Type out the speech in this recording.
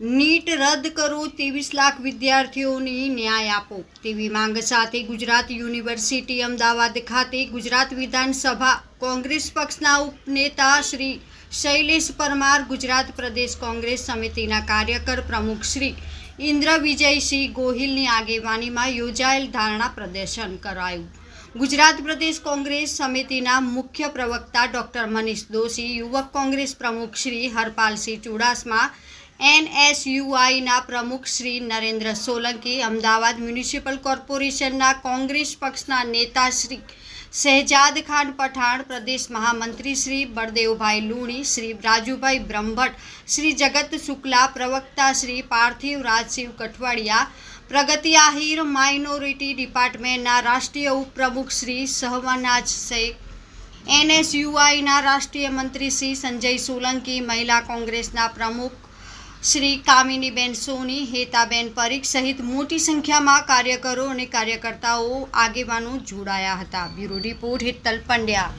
રદ કરો ત્રેવીસ લાખ વિદ્યાર્થીઓની ન્યાય આપો. તેવી માંગ સાથે ગુજરાત યુનિવર્સિટી અમદાવાદ ખાતે ગુજરાત વિધાનસભા કોંગ્રેસ પક્ષના ઉપનેતા શ્રી શૈલેષ પરમાર, ગુજરાત પ્રદેશ કોંગ્રેસ સમિતિના કાર્યકર પ્રમુખ શ્રી ઇન્દ્ર વિજયસિંહ ગોહિલની આગેવાનીમાં યોજાયેલ ધારણા પ્રદર્શન કરાયું. ગુજરાત પ્રદેશ કોંગ્રેસ સમિતિના મુખ્ય પ્રવક્તા ડૉક્ટર મનીષ દોશી, યુવક કોંગ્રેસ પ્રમુખ શ્રી હરપાલસિંહ ચુડાસમા એનએસયુઆઈના પ્રમુખ શ્રી નરેન્દ્ર સોલંકી અમદાવાદ મ્યુનિસિપલ કોર્પોરેશનના કોંગ્રેસ પક્ષના નેતા શ્રી શહેજાદ ખાન પઠાણ, પ્રદેશ મહામંત્રી શ્રી બળદેવભાઈ લુણી, શ્રી રાજુભાઈ બ્રહ્મભટ્ટ, શ્રી જગત શુક્લા, પ્રવક્તા શ્રી પાર્થિવ રાજસિંહ કઠવાડિયા, પ્રગતિ આહિર માઇનોરિટી ડિપાર્ટમેન્ટના રાષ્ટ્રીય ઉપપ્રમુખ શ્રી સહવનાજ શેખ એનએસયુઆઈના રાષ્ટ્રીય મંત્રી શ્રી સંજય સોલંકી, મહિલા કોંગ્રેસના પ્રમુખ શ્રી કામિનીબેન સોની, હેતાબેન પરીખ સહિત મોટી સંખ્યામાં કાર્યકરો અને કાર્યકર્તાઓ આગેવાનો જોડાયા હતા. Bureau report Hetal Pandya.